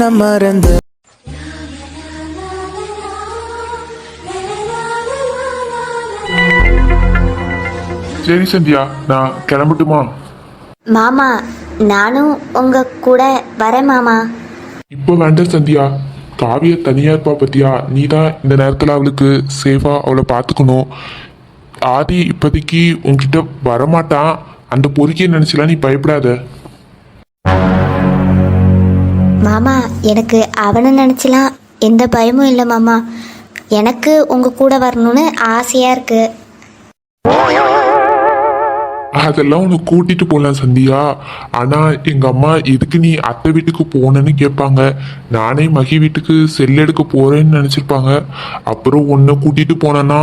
என்ன மறந்த? சரி சந்தியா நான் கிளம்பட்டுமா? மாமா நானும் உங்க கூட வரேன் மாமா. இப்போ வேண்டாம் சந்தியா. காவிய தனியா இருப்பா பத்தியா? நீ தான் இந்த நேரத்தில் அவளுக்கு சேஃபா அவளை பார்த்துக்கணும். ஆதி இப்போதைக்கு உன்கிட்ட வரமாட்டான். அந்த பொறுக்கியை நினைச்சலாம் நீ பயப்படாத. மாமா எனக்கு அவனை நினச்சலாம் எந்த பயமும் இல்லை மாமா. எனக்கு உங்க கூட வரணும்னு ஆசையா இருக்கு. அதெல்லாம் உனக்கு கூட்டிட்டு போகலாம் சந்தியா. ஆனா எங்க அம்மா எதுக்கு நீ அத்தை வீட்டுக்கு போனேன்னு கேட்பாங்க நானே மகி வீட்டுக்கு செல் எடுக்க போறேன்னு நினைச்சிருப்பாங்க. அப்புறம் உன்னை கூட்டிட்டு போனேன்னா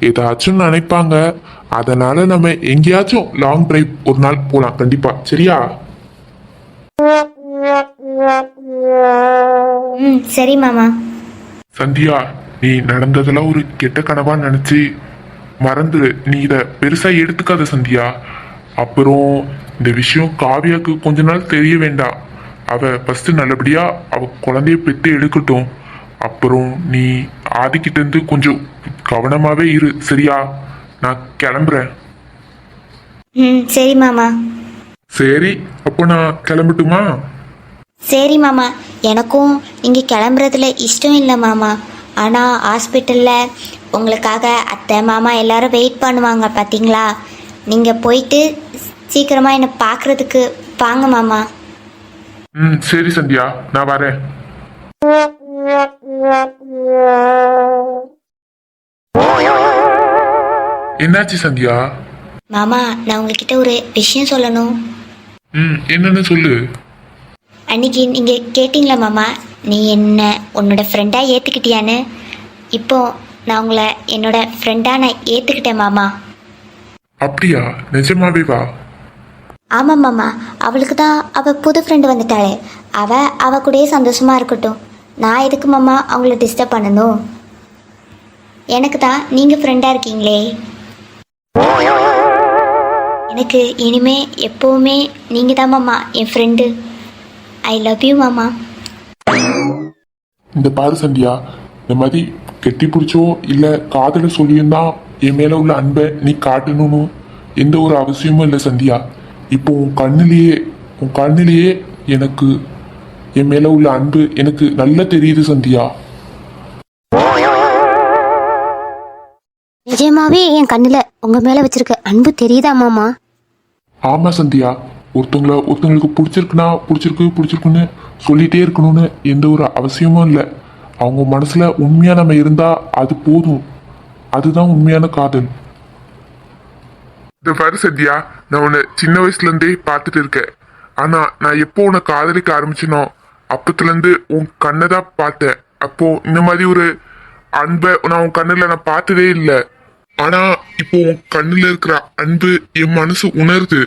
ஏதாச்சும் நினைப்பாங்க. அதனால நம்ம எங்கேயாச்சும் லாங் டிரைவ் ஒரு நாள் போலாம். கண்டிப்பா. சரியா? ம் சரி மாமா. சந்தியா நீ நடந்ததெல்லாம் ஒரு கெட்ட கனவா நினைச்சு மறந்துடு நீ இத பெருசா எடுத்துக்காத சந்தியா. அப்புறம் இந்த விஷயம் காவியாக்கு கொஞ்ச நாள் தெரிய வேண்டாம் அவ ஃபர்ஸ்ட் நல்லபடியா அவ குழந்தைய பெத்து எடுக்கட்டும். அப்புறம் நீ ஆதிக்கிட்ட இருந்து கொஞ்சம் கவனமாவே இரு சரியா? நான் கிளம்புறேன். ம் சரி மாமா. சரி அப்போ நான் கிளம்பட்டுமா? சரி மாமா. எனக்கும் இங்கே கிளம்புறதுல இஷ்டம் இல்லை மாமா. ஆனால் ஹாஸ்பிட்டலில் உங்களுக்காக அத்தை மாமா எல்லாரும் வெயிட் பண்ணுவாங்க பார்த்தீங்களா நீங்கள் போயிட்டு சீக்கிரமாக என்னை பார்க்குறதுக்கு வாங்க மாமா. ம் சரி சந்தியா. நான் வரேன். என்னாச்சு சந்தியா? மாமா நான் உங்ககிட்ட ஒரு விஷயம் சொல்லணும். ம் என்னன்னு சொல்லு. அன்னைக்கு நீங்கள் கேட்டிங்களா மாமா? நீ என்ன உன்னோட ஃப்ரெண்டாக ஏற்றுக்கிட்டியான்னு இப்போ நான் உங்களை என்னோட ஃப்ரெண்டாக நான் ஏற்றுக்கிட்டேன் மாமா. அப்படியா? நிஜமாவே வா. ஆமாம் மாமா. அவளுக்கு தான் அவள் புது ஃப்ரெண்டு வந்துட்டாளே. அவள் அவ கூடயே சந்தோஷமாக இருக்கட்டும். நான் எதுக்கு மாமா அவங்கள டிஸ்டர்ப் பண்ணணும்? எனக்கு தான் நீங்கள் ஃப்ரெண்டாக இருக்கீங்களே. எனக்கு இனிமே எப்போவுமே நீங்கள் தான் மாமா என் ஃப்ரெண்டு ஐ லவ் யூ மாமா இந்த பாரு சந்தியா இந்த மாதிரி கெட்டி பிடிச்சோ இல்லை காதல சொல்லியும் தான் என் மேல உள்ள அன்பை நீ காட்டணும்னு எந்த ஒரு அவசியமும் இல்லை சந்தியா. இப்போ உன் கண்ணிலேயே உன் கண்ணிலேயே எனக்கு என் மேல உள்ள அன்பு எனக்கு நல்லா தெரியுது சந்தியா. நிஜமாவே என் கண்ணில் உங்கள் மேலே வச்சிருக்க அன்பு தெரியுதா மாமா? ஆமா சந்தியா. ஒருத்தவங்கள ஒருத்தவங்களுக்கு பிடிச்சிருக்குன்னா பிடிச்சிருக்கு பிடிச்சிருக்குன்னு சொல்லிகிட்டே இருக்கணும்னு எந்த ஒரு அவசியமும் இல்லை. அவங்க மனசில் உண்மையாக நம்ம இருந்தால் அது போதும். அதுதான் உண்மையான காதல். இந்த பாரு சத்யா நான் உன்னை சின்ன வயசுலேருந்தே பார்த்துட்டு இருக்கேன். ஆனால் நான் எப்போ உன்னை காதலிக்க ஆரம்பிச்சனோ அப்பத்துலேருந்து உன் கண்ணை தான் பார்த்தேன். அப்போது இந்த மாதிரி ஒரு அன்பை நான் உன் கண்ணில் நான் பார்த்ததே இல்லை. ஆனால் இப்போ உன் கண்ணில் இருக்கிற அன்பு என் மனசு உணருது.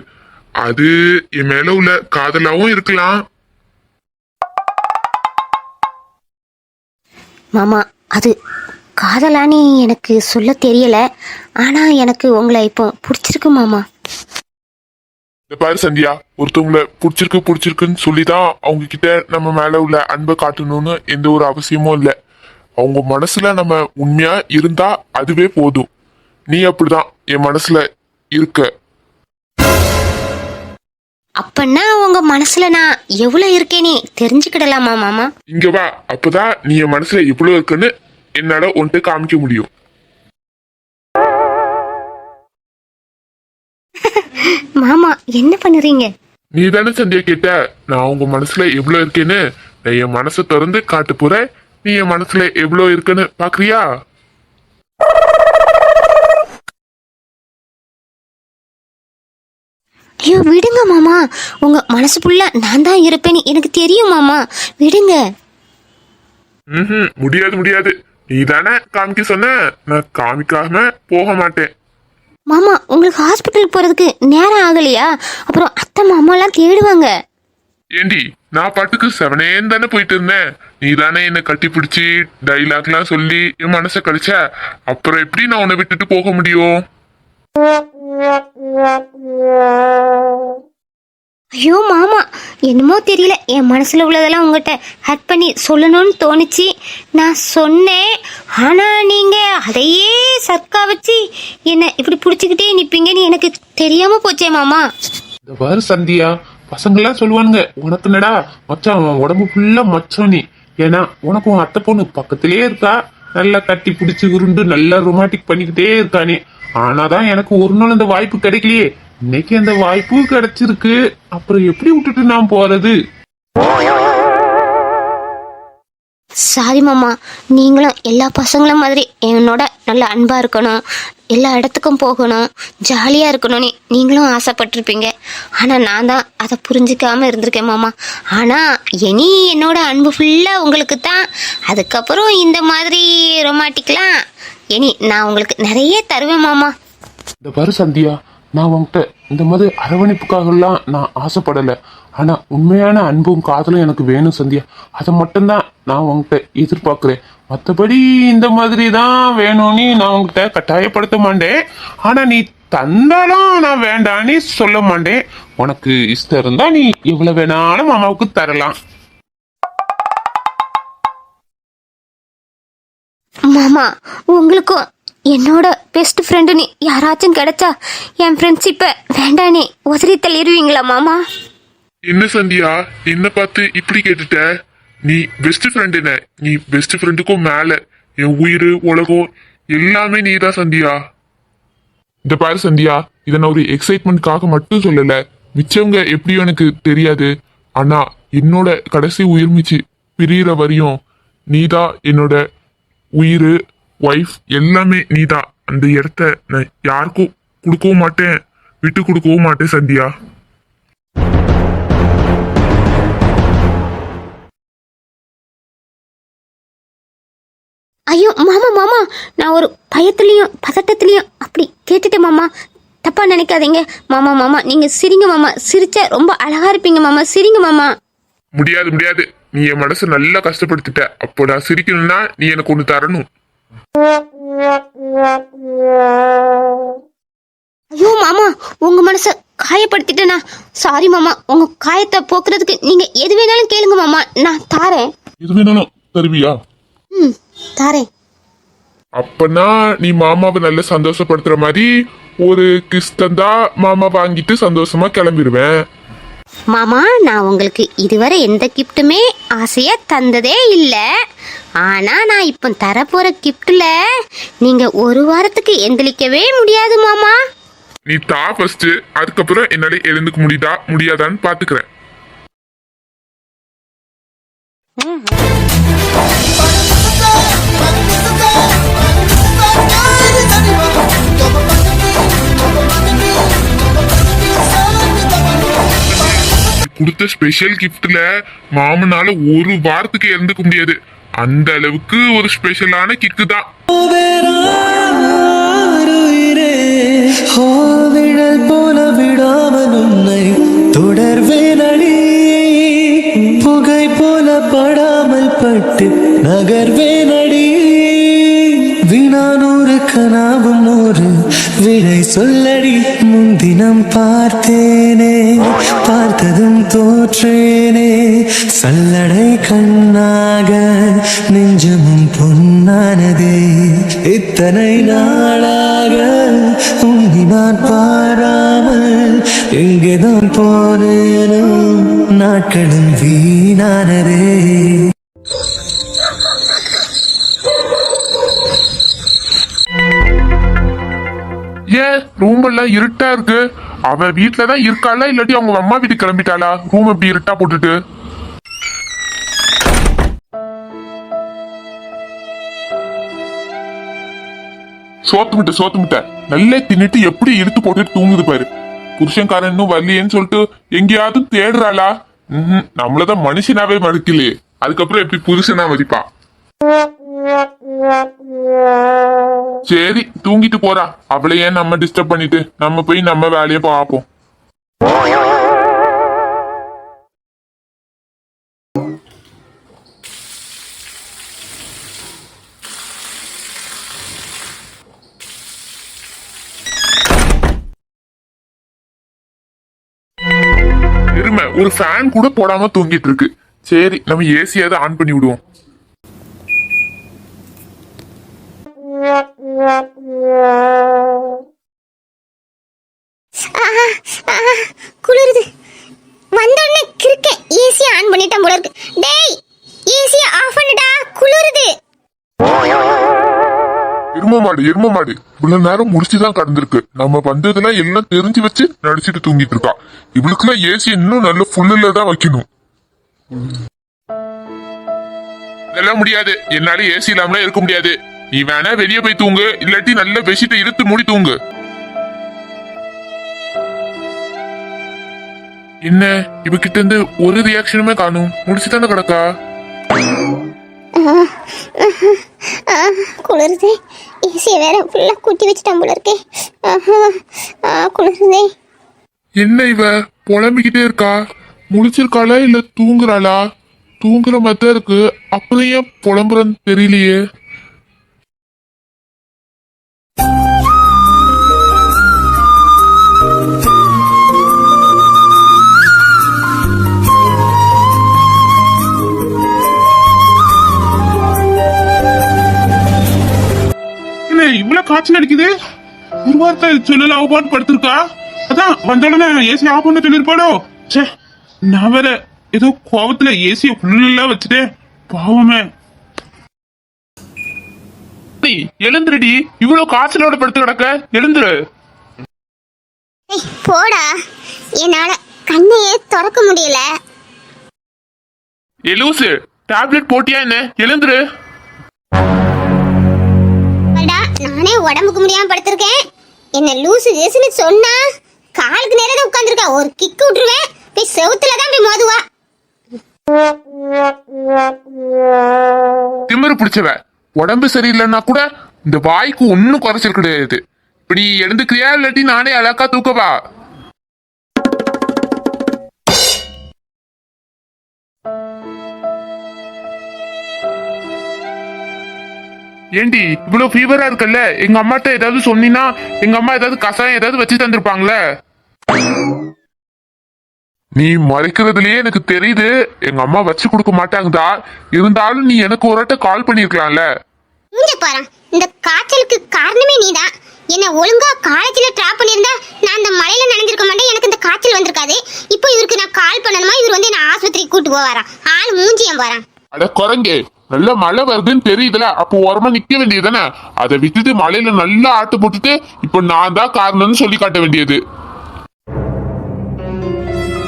அது என் மேல உள்ள காதலாவும் இருக்கலாம். மாமா அது காதலான்னு எனக்கு சொல்ல தெரியல. ஆனால் எனக்கு உங்களை இப்போ பிடிச்சிருக்கு மாமா. இந்த பாரு சந்தியா ஒருத்தவங்கள பிடிச்சிருக்கு பிடிச்சிருக்குன்னு சொல்லிதான் அவங்க கிட்ட நம்ம மேல உள்ள அன்பை காட்டணும்னு எந்த ஒரு அவசியமும் இல்லை. அவங்க மனசுல நம்ம உண்மையா இருந்தா அதுவே போதும். நீ அப்படிதான் என் மனசுல இருக்க. அப்பன்னா உங்க மனசுல நான் எவ்வளோ இருக்கேனே தெரிஞ்சுக்கிடலாமா மாமா? இங்க வா. அப்பதான் நீ என் மனசுல எவ்வளவு இருக்குன்னு என்னால உன்ட்டு காமிக்க முடியும். மாமா என்ன பண்ணுறீங்க? நீ தானே சந்தியா கேட்ட? நான் உங்க மனசுல எவ்வளவு இருக்கேன்னு நான் என் மனசை திறந்து காட்ட போறேன். நீ என் மனசுல எவ்வளவு இருக்குன்னு பாக்குறியா? ஐயோ விடுங்க மாமா. உங்க மனசு ஃபுல்லாக நான் தான் இருப்பேன்னு எனக்கு தெரியும் மாமா. விடுங்க. ம் முடியாது முடியாது. நீ தானே காமிக்க சொன்ன? நான் காமிக்காம போக மாட்டேன். மாமா உங்களுக்கு ஹாஸ்பிட்டல் போகிறதுக்கு நேரம் ஆகலையா? அப்புறம் அத்தை மாமாலாம் தேடுவாங்க. ஏண்டி நான் பாட்டுக்கு செவனேன்னு தானே போயிட்டு இருந்தேன். நீ தானே என்னை கட்டி பிடிச்சி டைலாக்லாம் சொல்லி என் மனசை கழிச்ச? அப்புறம் எப்படி நான் உன்னை விட்டுட்டு போக முடியும்? ஐயோ மாமா என்னமோ தெரியல. என் மனசில் உள்ளதெல்லாம் உங்கள்கிட்ட ஹட் பண்ணி சொல்லணும்னு தோணுச்சு. நான் சொன்னேன் ஆனால் நீங்கள் அதையே சர்க்கா வச்சு என்னை இப்படி பிடிச்சிக்கிட்டே நிற்பீங்கன்னு எனக்கு தெரியாமல் போச்சே மாமா. இந்த வரு சந்தியா பசங்களாம் சொல்லுவானுங்க உனக்கு என்னடா மச்சான் உடம்பு ஃபுல்லா மச்சம் நீ. ஏன்னா உனக்கு உன் அத்தை பொண்ணு பக்கத்திலே இருக்கா? நல்லா கட்டி பிடிச்சி உருண்டு நல்லா ரொமாட்டிக் பண்ணிக்கிட்டே இருக்கானே. ஆனாதான் எனக்கு ஒரு நாள் அந்த வாய்ப்பு கிடைக்கலையே. இன்னைக்கு அந்த வாய்ப்பு கிடைச்சிருக்கு. அப்புறம் எப்படி விட்டுட்டு நான் போறது? சாரி மாமா. நீங்களும் எல்லா பசங்களும் மாதிரி என்னோட நல்ல அன்பாக இருக்கணும். எல்லா இடத்துக்கும் போகணும். ஜாலியாக இருக்கணும்னு நீங்களும் ஆசைப்பட்டிருப்பீங்க. ஆனால் நான் தான் அதை புரிஞ்சுக்காம இருந்திருக்கேன் மாமா. ஆனால் இனி என்னோட அன்பு ஃபுல்லாக உங்களுக்கு தான் அதுக்கப்புறம் இந்த மாதிரி ரொமாட்டிக்லாம் இனி நான் உங்களுக்கு நிறைய தருவேன் மாமா. இந்த பாரு சந்தியா நான் உன்கிட்ட இந்த மாதிரி அரவணைப்புக்காகலாம் நான் ஆசைப்படலை. ஆனா உண்மையான அன்பும் காதலும் எனக்கு வேணும் சந்தியா. அதை மட்டும்தான் நான் உங்ககிட்ட எதிர்பார்க்கிறேன். மற்றபடி இந்த மாதிரி தான் வேணும்னு நான் உங்ககிட்ட கட்டாயப்படுத்த மாட்டேன். ஆனா நீ தந்தாலும் நான் வேண்டான்னு சொல்ல மாட்டேன். உனக்கு இஷ்டம் இருந்தா நீ எவ்வளவு வேணாலும் மாமாவுக்கு தரலாம். ஆமாம் உங்களுக்கும் என்னோட பெஸ்ட் ஃப்ரெண்டுன்னு யாராச்சும் கிடைச்சா என் ஃப்ரெண்ட்ஷிப்பை வேண்டானே உதறி தள்ளிடுவீங்களா மாமா? என்ன சந்தியா என்ன பார்த்து இப்படி கேட்டுட்ட? நீ பெஸ்ட் ஃப்ரெண்ட் என்ன? நீ பெஸ்ட் ஃப்ரெண்டுக்கும் மேல என் உயிர் உலகம் எல்லாமே நீ தான் சந்தியா. இந்த பாரு சந்தியா இதை நான் ஒரு எக்ஸைட்மெண்ட்காக மட்டும் சொல்லல. மிச்சவங்க எப்படியும் எனக்கு தெரியாது. ஆனா என்னோட கடைசி உயிர் மிச்சு பிரியிற வரையும் நீதான் என்னோட உயிர் ஒய்ஃப் எல்லாமே நீதான். அந்த இடத்த நான் யாருக்கும் கொடுக்கவும் மாட்டேன். விட்டு கொடுக்கவும் மாட்டேன் சந்தியா. ஐயோ மாமா மாமா. நான் ஒரு பயத்துலேயும் பதட்டத்துலேயும் அப்படி கேட்டுட்டேன் மாமா. தப்பா நினைக்காதீங்க. மாமா மாமா நீங்க சிரிங்க மாமா. சிரிச்சா ரொம்ப அழகா இருப்பீங்க மாமா. சிரிங்க மாமா. முடியாது முடியாது. நீ என் மனசை நல்லா கஷ்டப்படுத்திட்ட. அப்போ நான் சிரிக்கணும்னா நீ எனக்கு ஒண்ணு தரணும். ஐயோ மாமா உங்க மனச காயப்படுத்திட்டேனா? சாரி மாமா உங்க காயத்தை போக்குறதுக்கு நீங்க எது வேணாலும் கேளுங்க மாமா. நான் தாரேன். எது வேணாலும் தருவியா? ம் தாரேன். அப்பனா நீ மாமாவை நல்ல சந்தோஷப்படுத்துற மாதிரி ஒரு கிஸ் தந்தா மாமா வாங்கிட்டு சந்தோஷமா கிளம்பிடுவேன் மாமா நான் உங்களுக்கு இதுவரை எந்த கிஃப்ட்டுமே ஆசையா தந்ததே இல்லை. ஆனா நான் இப்போ தரப்போற கிஃப்ட்ல நீங்க ஒரு வாரத்துக்கு எந்திரிக்கவே முடியாது மாமா. நீ தா ஃபர்ஸ்ட் அதுக்கப்புறம் என்னால எழுந்துக்க முடியுதா முடியாதான்னு பாத்துக்கிறேன். கொடுத்த ஸ்பெஷல் கிஃப்ட்ல மாமனால ஒரு வாரத்துக்கு எழுந்துக்க முடியாது. அந்த அளவுக்கு ஒரு ஸ்பெஷலான கிக்கு தான். ஹோவிழல் போல விடாமல் உன்னை தொடர்வேனடி புகை போல படாமல் பட்டு நகர்வேனடி வினானூறு கனாவும் ஒரு விடை சொல்லடி முன்தினம் பார்த்தேனே பார்த்ததும் தோற்றேனே. சல்லடை கண்ணாக நெஞ்சமும் பொன்னானதே. இத்தனை நாளாக உன்னை நான் பாராமல் எங்கேதான் போனேனும் நாட்களும் வீணானதே. ஏன் ரூம் எல்லாம் இருட்டா இருக்கு. அவ வீட்டுலதான் இருக்காளா இல்லாட்டி அவங்க அம்மா வீட்டுக்கு கிளம்பிட்டாளா? ரூம் இப்படி இருட்டா போட்டுட்டு? சோத்துமிட்ட சோத்துமிட்ட நல்லா தின்னுட்டு எப்படி இழுத்து போட்டுட்டு தூங்குது பாரு. புருஷன்காரன் இன்னும் வரலையேன்னு சொல்லிட்டு எங்கேயாவது தேடுறாளா? நம்மளதான் மனுஷனாவே மறுக்கலையே. அதுக்கப்புறம் எப்படி புருஷனா மதிப்பான் சரி தூங்கிட்டு போறா அவளை ஏன் நம்ம டிஸ்டர்ப் பண்ணிட்டு? நம்ம போய் நம்ம வேலையை பார்ப்போம். இருமை ஒரு ஃபேன் கூட போடாம தூங்கிட்டு இருக்கு. சரி நம்ம ஏசியாவது ஆன் பண்ணி விடுவோம். குளிருது. வந்தோடனே கிறுக்க ஏசி ஆன் பண்ணிட்டேன் போல இருக்கு. டேய் ஏசி ஆஃப் பண்ணுடா குளிருது. எரும மாடு எரும மாடு. இவ்வளவு நேரம் முடிச்சுதான் கடந்திருக்கு. நம்ம வந்ததெல்லாம் எல்லாம் தெரிஞ்சு வச்சு நடிச்சிட்டு தூங்கிட்டு இருக்கா. இவளுக்குலாம் ஏசி இன்னும் நல்ல ஃபுல்லுல தான் வைக்கணும். இதெல்லாம் முடியாது. என்னால ஏசி இல்லாமலாம் இருக்க முடியாது. நீ வேணா வெளியே போய் தூங்கு. இல்லாட்டி நல்ல பெட்ஷீட்டை இழுத்து மூடி தூங்கு. என்ன? இவகிட்ட இருந்து ஒரு ரியாக்ஷனுமே காணும். முடிச்சுதானே கிடக்கா? ஆஹா, குளிருது ஏசியை வேற ஃபுல்லா கூட்டி வச்சுட்டான் போல இருக்கே. குளிருதே என்ன இவ? புலம்பிக்கிட்டே இருக்கா? முழிச்சிருக்காளா இல்ல தூங்குறாளா? தூங்குற மாதிரி தான் இருக்கு. அப்புறம் ஏன் புலம்புறன்னு தெரியலையே. காய்ச்சல் அடிக்குது ஒரு வார்த்தை சொல்லல அவ பாட்டு படுத்திருக்கா அதான் வந்த உடனே ஏசி ஆஃப் பண்ண சொல்லிருப்பாளோ? ச்சே நான் வேற ஏதோ கோவத்துல ஏசிய ஃபுல்லா வச்சுட்டேன். பாவமே. எழுந்துருடி. இவ்வளவு காய்ச்சலோட படுத்து கிடக்க. எழுந்துரு. போடா. என்னால கண்ணையே திறக்க முடியல. ஏ லூசு. டேப்லெட் போட்டியா என்ன? எழுந்துரு. நானே உடம்புக்கு முடியாம படுத்திருக்கேன். என்ன லூசு கேசுன்னு சொன்னா காலுக்கு நேரம் தான் உட்காந்துருக்கா ஒரு கிக்கு விட்டுருவேன். போய் செவுத்துல தான் போய் மோதுவா. திமிரு பிடிச்சவ. உடம்பு சரியில்லைன்னா கூட இந்த வாய்க்கு ஒன்னும் குறைச்சிருக்க கிடையாது. இப்படி எழுந்துக்கிறியா இல்லாட்டி நானே அழகா தூக்கவா? ஏண்டி இவ்வளவு ஃபீவரா இருக்குல்ல? எங்க அம்மாட்ட ஏதாவது சொன்னீங்கன்னா எங்க அம்மா ஏதாவது கசாயம் ஏதாவது வச்சு தந்திருப்பாங்களே? நீ மறைக்கிறதுலயே எனக்கு தெரியுது. எங்க அம்மா வச்சு கொடுக்க மாட்டாங்கதா இருந்தாலும் நீ எனக்கு ஒரு வாட்ட கால் பண்ணிருக்கலாம்ல. இங்க பாரு இந்த காய்ச்சலுக்கு காரணமே நீதான் என்ன ஒழுங்கா காலேஜ்ல டிராப் பண்ணியிருந்தா நான் அந்த மலையில நனைஞ்சிருக்க மாட்டேன். எனக்கு இந்த காய்ச்சல் வந்திருக்காது. இப்போ இவருக்கு நான் கால் பண்ணணுமா? இவர் வந்து என்ன ஆஸ்பத்திரிக்கு கூட்டு போவாராம் ஆள் மூஞ்சியம் பாறான் அட குரங்கே நல்ல மழை வருதுன்னு தெரியுதுல அப்போ ஓரமா நிக்க வேண்டியதுதானே? அதை விட்டுட்டு மழையில நல்லா ஆட்டு போட்டுட்டு இப்போ நான் தான் காரணம்னு சொல்லி காட்ட வேண்டியது.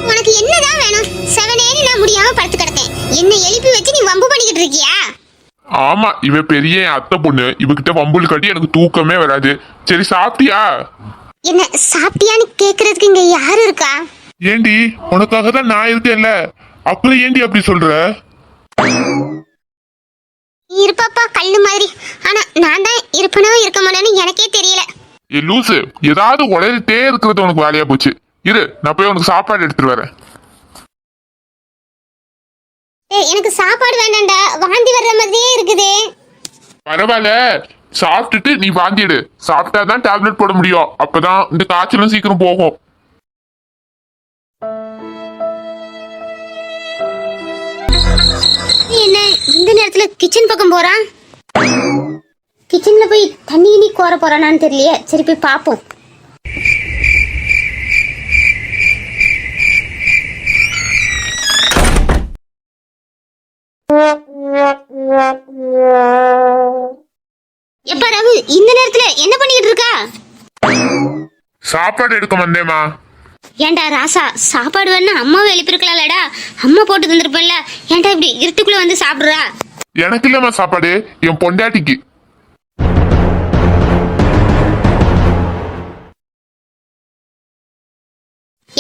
உனக்கு என்னதான் வேணும்? செவனேன்னு நான் முடியாம படுத்து கிடக்கேன். என்ன எழுப்பி வச்சு நீ வம்பு பண்ணிக்கிட்டு இருக்கியா? ஆமா இவ பெரிய அத்தை பொண்ணு. இவகிட்ட வம்புல் கட்டி எனக்கு தூக்கமே வராது. சரி சாப்பிட்டியா? என்ன சாப்பிட்டியான்னு கேக்குறதுக்கு இங்க யாரு இருக்கா? ஏண்டி உனக்காக தான் நான் இருக்கேன்ல. அப்புறம் ஏண்டி அப்படி சொல்ற? இருப்பாப்பா கல்லு மாதிரி. ஆனா நான் தான் இருப்பனோ இருக்க மாட்டேன்னு எனக்கே தெரியல. ஏ லூசு ஏதாவது உளறிட்டே இருக்கிறது உனக்கு வேலையா போச்சு. இரு நான் போய் உனக்கு சாப்பாடு எடுத்துட்டு வரேன். ஏய், எனக்கு சாப்பாடு வேண்டாம்டா. வாந்தி வர்ற மாதிரியே இருக்குதே. பரவாயில்ல. சாப்பிட்டுட்டு நீ வாந்திடு சாப்பிட்டாதான் டேப்லெட் போட முடியும். அப்பதான் இந்த காய்ச்சலும் சீக்கிரம் போகும். என்ன இந்த நேரத்துல கிச்சன் பக்கம் போறான் கிச்சன்ல போய் தண்ணி இனி கோர போறானான்னு தெரியலையே. சரி போய் பாப்போம். எப்ப ரகு இந்த நேரத்துல என்ன பண்ணிட்டு இருக்கா? சாப்பாடு எடுக்க வந்தேமா ஏண்டா ராசா சாப்பாடு வேணா அம்மாவை எழுப்பிருக்கலாம்லடா அம்மா போட்டு தந்திருப்பேன்ல. ஏண்டா இப்படி இருட்டுக்குள்ள வந்து சாப்பிடுறா? எனக்கு இல்லம்மா சாப்பாடு என் பொண்டாட்டிக்கு.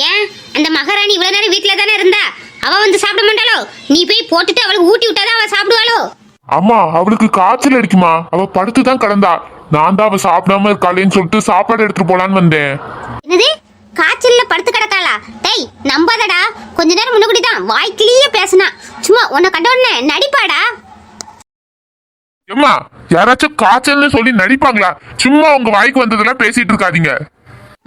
ஏன்? அந்த மகாராணி இவ்வளவு நேரம் வீட்டுல தானே இருந்தா? அவ வந்து சாப்பிட மாட்டாளோ? நீ போய் போட்டுட்டு அவளுக்கு ஊட்டி விட்டாதான் அவ சாப்பிடுவாளோ? அம்மா அவளுக்கு காய்ச்சல் அடிக்குமா? அவ படுத்துதான் கிடந்தா. நான் தான் அவ சாப்பிடாம இருக்காளேன்னு சொல்லிட்டு சாப்பாடு எடுத்துட்டு போலான்னு வந்தேன். என்னது? காய்ச்சல்ல படுத்து கிடக்காளா? டேய் நம்பாதடா. கொஞ்ச நேரம் முன்னாடி தான் வாய்க்கிலேயே பேசினா. சும்மா உன்னை கண்ட உடனே நடிப்பாடா? ஏம்மா யாராச்சும் காய்ச்சல்னு சொல்லி நடிப்பாங்களா? சும்மா உங்க வாய்க்கு வந்ததெல்லாம் பேசிட்டு இருக்காதீங்க.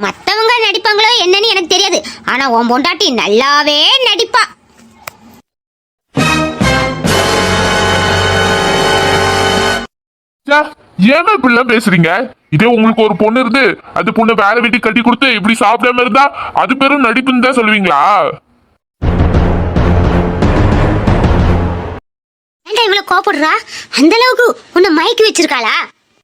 மத்தவங்க நடிப்பாங்களோ என்னன்னு எனக்கு தெரியாது. ஆனா உன் பொண்டாட்டி நல்லாவே நடிப்பா. ஏம்மா இப்படிலாம் பேசுறீங்க? இதே உங்களுக்கு ஒரு பொண்ணு இருந்து அந்த பொண்ணு வேற வீட்டுக்கு கட்டி கொடுத்து இப்படி சாப்பிடாம இருந்தா அது பேரும் நடிப்புன்னு தான் சொல்லுவீங்களா? ஏன்டா இவ்வளவு கோபப்படுறா அந்த அளவுக்கு உன்னை மயக்கி வச்சிருக்காளா?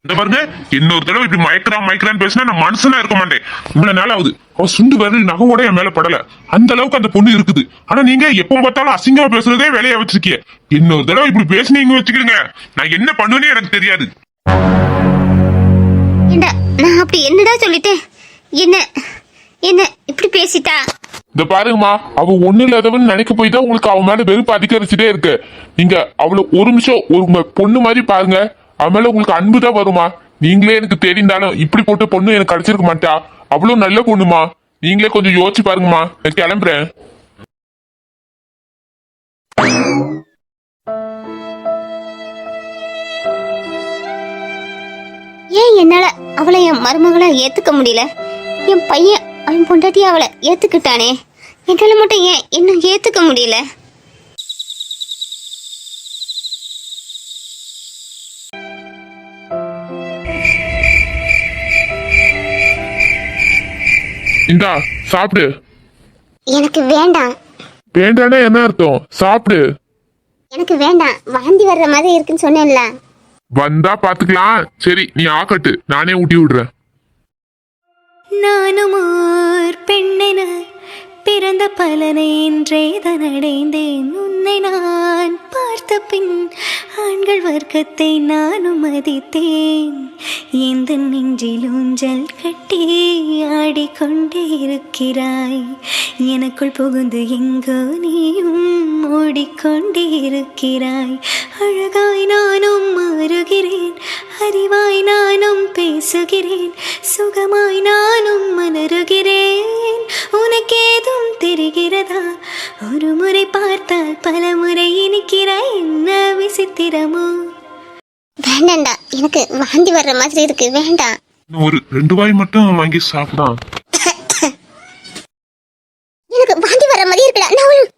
இந்த பாருங்க இன்னொரு தடவை இப்படி மயக்கிறான் மயக்கிறான்னு பேசினா நான் மனுஷனா இருக்க மாட்டேன். இவ்வளவு நாள் ஆகுது அவ சுண்டு விரல் நகையோட என் மேல படல. அந்த அளவுக்கு அந்த பொண்ணு இருக்குது. ஆனா நீங்க எப்ப பார்த்தாலும் அசிங்கமா பேசுறதே வேலையா வச்சிருக்கீங்க. இன்னொரு தடவை இப்படி பேசுனீங்க வச்சுக்கிடுங்க நான் என்ன பண்ணுவேன்னு எனக்கு தெரியாது. ஏண்டா நான் அப்படி என்னடா சொல்லிட்டேன் என்ன என்ன இப்படி பேசிட்டா? இந்த பாருங்கம்மா அவ ஒண்ணு இல்லாதவன்னு நினைக்க போய் தான் உங்களுக்கு அவன் மேல வெறுப்பு அதிகரிச்சுட்டே இருக்கு. நீங்க அவளை ஒரு நிமிஷம் ஒரு பொண்ணு மாதிரி பாருங்க. அவன் மேல உங்களுக்கு அன்பு தான் வருமா? நீங்களே எனக்கு தெரிந்தாலும் இப்படி போட்ட பொண்ணு எனக்கு கிடைச்சிருக்க மாட்டா. அவ்வளவு நல்ல பொண்ணுமா. நீங்களே கொஞ்சம் யோசிச்சு பாருங்கம்மா. நான் கிளம்புறேன். என்னால அவளை என் மருமகளா ஏத்துக்க முடியல. என் பையன் அவன் பொண்டாட்டி அவளை ஏத்துக்கிட்டானே. என்னால மட்டும் ஏன் இன்னும் ஏத்துக்க முடியல? இந்தா சாப்பிடு. எனக்கு வேண்டாம். வேண்டானே என்ன அர்த்தம்? சாப்பிடு. எனக்கு வேண்டாம். வாந்தி வர்ற மாதிரி இருக்குன்னு சொன்னேன்ல. வந்தா பாத்துக்கலாம். சரி நீ ஆக்கட்டு நானே ஊட்டி விடுறேன். நானும் பெண்ணென பிறந்த பலனை இன்றே அடைந்தேன் உன்னை நான் பார்த்த பின் ஆண்கள் வர்க்கத்தை நானும் மதித்தேன். எந்த நெஞ்சில் ஊஞ்சல் கட்டி ஆடிக்கொண்டே இருக்கிறாய். எனக்குள் புகுந்து எங்கோ நீயும் ஓடிக்கொண்டே இருக்கிறாய். அழகாய் நானும் மாறுகிறேன். அறிவாய் நானும் பேசுகிறேன். சுகமாய் நானும் மலருகிறேன். உனக்கேதும் தெரிகிறதா? ஒரு முறை பார்த்தால் பல முறை இனிக்கிறாய் என்ன விசித்திரமோ? வேண்டாம்டா எனக்கு வாந்தி வர்ற மாதிரி இருக்கு வேண்டாம் இன்னும் ஒரு ரெண்டு வாய் மட்டும் வாங்கி சாப்பிடான் எனக்கு வாந்தி வர்ற மாதிரி இருக்குடா நான் ஒரு-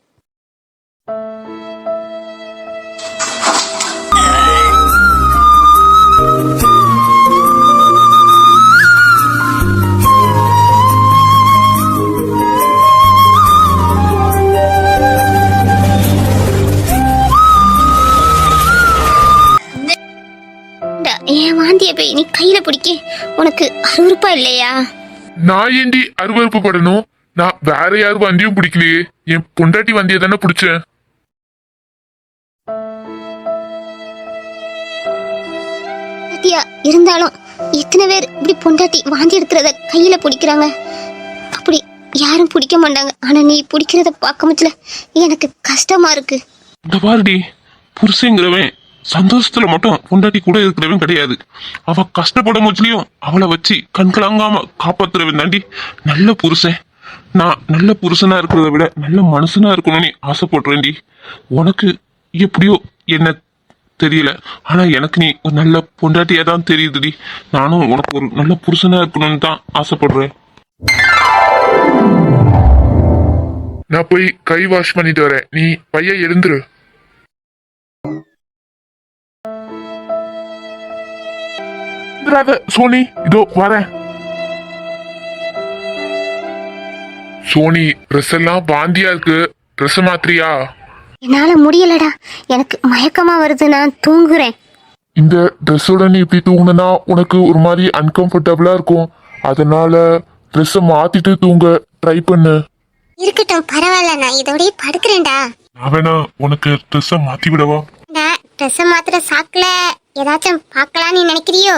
வாந்திய போய் நீ கையில பிடிக்க. உனக்கு அருவருப்பா இல்லையா? நான் ஏண்டி அருவறுப்பு படணும்? நான் வேற யார் வண்டியும் பிடிக்கலையே. என் பொண்டாட்டி வண்டியை தானே பிடிச்சேன். இருந்தாலும் எத்தனை பேர் இப்படி பொண்டாட்டி வாந்தி எடுக்கிறத கையில பிடிக்கிறாங்க? அப்படி யாரும் பிடிக்க மாட்டாங்க. ஆனா நீ பிடிக்கிறத பார்க்க முச்சுல எனக்கு கஷ்டமா இருக்கு. இந்த பாருடி புருஷங்கிறவன் சந்தோஷத்துல மட்டும் பொண்டாட்டி கூட இருக்கிறவன் கிடையாது. அவ கஷ்டப்படும் போச்சுலயும் அவளை வச்சு கண்கலாங்காம காப்பாத்துறவன் தாண்டி நல்ல புருஷன். நான் நல்ல புருஷனா இருக்கிறத விட நல்ல மனுஷனா இருக்கணும்னு ஆசைப்படுறேன்டி உனக்கு எப்படியோ என்ன தெரியல. ஆனா எனக்கு நீ ஒரு நல்ல பொண்டாட்டியா தான் தெரியுதுடி நானும் உனக்கு ஒரு நல்ல புருஷனா இருக்கணும்னு தான் ஆசைப்படுறேன். நான் போய் கை வாஷ் பண்ணிட்டு வரேன். நீ பையன் எழுந்துரு. எழுந்துராத, சோனி. இதோ வரேன். சோனி ட்ரெஸ் எல்லாம் வாந்தியா இருக்கு. ட்ரெஸ் மாத்திரியா என்னால முடியலடா. எனக்கு மயக்கமா வருது நான் தூங்குறேன். இந்த ட்ரெஸ்ஸோட நீ இப்படி தூங்குனா உனக்கு ஒரு மாதிரி அன்கம்ஃபர்டபுளா இருக்கும். அதனால ட்ரெஸ்ஸை மாத்திட்டு தூங்க ட்ரை பண்ணு. இருக்கட்டும் பரவாயில்ல நான் இதோடய படுக்கிறேன்டா. நான் வேணா உனக்கு ட்ரெஸ்ஸை மாத்தி விடவா? ட்ரெஸ் மாத்திர சாக்குல ஏதாச்சும் பார்க்கலாம் நீ நினைக்கிறியோ?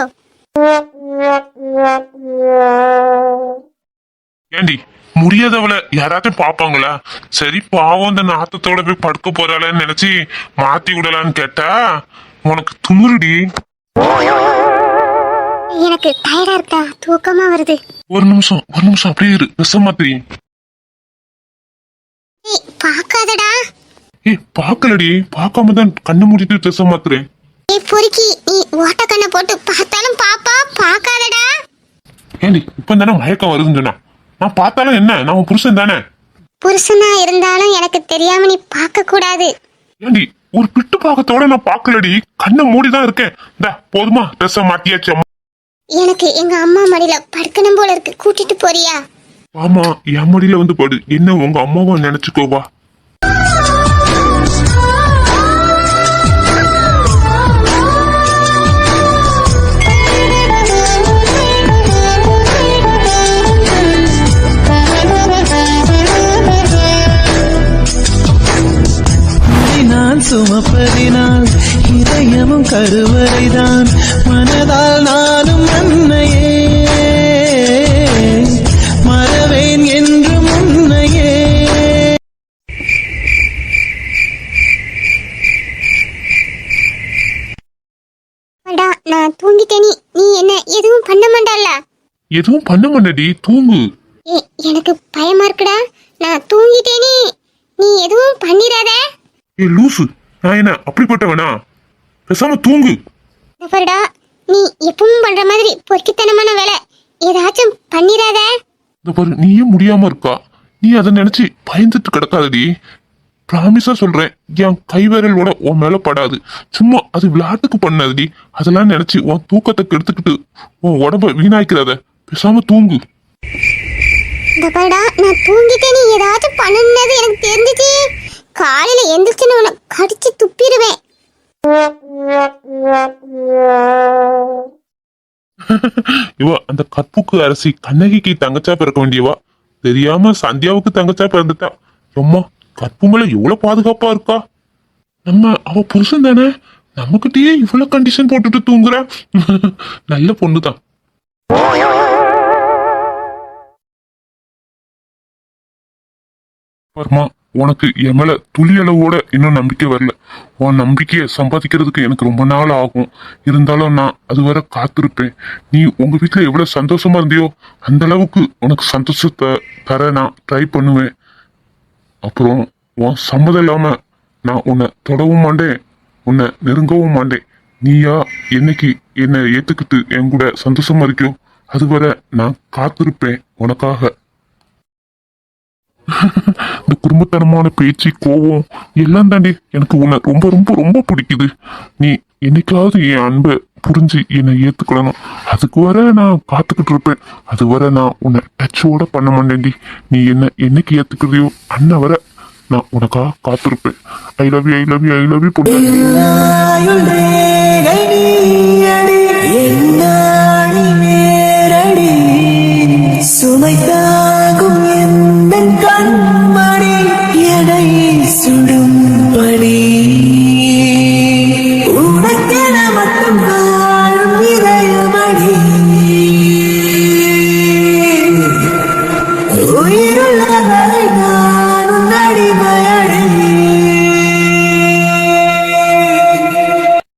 ஏண்டி முடியாதவள யாராச்சும் பாப்பாங்களா சரி பாவம் இந்த நாத்தத்தோட போய் படுக்க போறாளன்னு நினைச்சு மாத்தி விடலான்னு கேட்டா உனக்கு துமுறுடி எனக்கு டயர்டா இருக்கா? தூக்கமா வருது. ஒரு நிமிஷம் ஒரு நிமிஷம் அப்படியே இரு. ட்ரெஸ் மாத்திரி. ஏய் பார்க்காதடா. ஏய் பார்க்கலடி. பார்க்காம தான் கண்ணு மூடிட்டு ட்ரெஸ் மாத்துறேன். ஏய் பொறுக்கி நீ ஓட்ட கண்ணை போட்டு பார்த்தாலும் பாப்பா பார்க்காதடா. ஏண்டி இப்ப தானே மயக்கம் வருதுன்னு சொன்னா? நான் பார்த்தாலும் என்ன? நான் புருஷன் தானே? புருஷனா இருந்தாலும் எனக்கு தெரியாம நீ பார்க்க கூடாது ஏண்டி ஒரு பிட்டு பாக்கத்தோட நான் பார்க்கலடி. கண்ணை மூடி தான் இருக்கேன். இந்தா போதுமா? ட்ரெஸ்ஸை மாத்தியாச்சு எனக்கு எங்க அம்மா மடியில படுக்கணும் போல இருக்கு. கூட்டிட்டு போறியா? ஆமா என் மடியில வந்து படு. என்ன உங்க அம்மாவா நினைச்சுக்கோவா? கருவறைதான். மனதால் நானும் அன்னையே. மறவேன் என்று முன்னையே அடா நான் தூங்கிட்டேனி. நீ என்ன எதுவும் பண்ண மாட்டல்ல எதுவும் பண்ண மாட்டேடி தூங்கு. ஏ எனக்கு பயமா இருக்குடா. நான் தூங்கிட்டேனி. நீ எதுவும் பண்ணிடாத. ஏ லூசு. நான் என்ன அப்படிப்பட்டவனா? பேசாம தூங்கு. இந்த பாருடா நீ எப்பவும் பண்ற மாதிரி பொறுக்கித்தனமான வேலை. ஏதாச்சும் பண்ணிடாத. இந்த பாரு நீயே முடியாம இருக்கா? நீ அதை நினைச்சு பயந்துட்டு கிடக்காதடி. ப்ராமிஸா சொல்றேன் என் கை விரலோட உன் மேல படாது. சும்மா அது விளையாட்டுக்கு பண்ணதுடி. அதெல்லாம் நினைச்சு உன் தூக்கத்தை கெடுத்துக்கிட்டு உன் உடம்ப வீணாக்கிறத பேசாம தூங்கு. இந்த பாருடா நான் தூங்கிட்டேனி ஏதாச்சும் பண்ணுனது எனக்கு தெரிஞ்சிச்சு. காலையில எந்திரிச்சுன்னு உன்னை கடிச்சு துப்பிடுவேன். இவ அந்த கற்புக்கு அரசி கண்ணகிக்கு தங்கச்சா பிறக்க வேண்டியவா? தெரியாம சந்தியாவுக்கு தங்கச்சா பிறந்துட்டா. அம்மா கற்பு மேல எவ்வளவு பாதுகாப்பா இருக்கா? நம்ம அவ புருஷன் தானே? நம்மகிட்டயே இவ்வளவு கண்டிஷன் போட்டுட்டு தூங்குறா. நல்ல பொண்ணுதான். வர்மா உனக்கு என் மேல துளி அளவோட இன்னும் நம்பிக்கை வரல. உன் நம்பிக்கையை சம்பாதிக்கிறதுக்கு எனக்கு ரொம்ப நாள் ஆகும். இருந்தாலும் நான் அதுவரை காத்திருப்பேன். நீ உங்க வீட்டுல எவ்வளவு சந்தோஷமா இருந்தியோ அந்த அளவுக்கு உனக்கு சந்தோஷத்தை தர நான் ட்ரை பண்ணுவேன். அப்புறம் உன் சம்மதம் இல்லாம நான் உன்னை தொடவும் மாட்டேன். உன்னை நெருங்கவும் மாட்டேன். நீயா என்னைக்கு என்னை ஏத்துக்கிட்டு என் கூட சந்தோஷமா இருக்கியோ அதுவரை நான் காத்திருப்பேன் உனக்காக. இந்த குடும்பத்தனமான பேச்சு கோவம் எல்லாம் தாண்டி எனக்கு உன்னை ரொம்ப ரொம்ப ரொம்ப பிடிக்குது. நீ என்னைக்காவது என் அன்பை புரிஞ்சு என்னை ஏத்துக்கணும் அதுக்கு வர நான் காத்துக்கிட்டு இருப்பேன். அது வர நான் உன்னை டச்சோட பண்ண மாட்டேன்டி. நீ என்ன என்னைக்கு ஏத்துக்கிறியோ அண்ணன் வர நான் உனக்காக காத்திருப்பேன். I love you I love you I love you பொண்ணு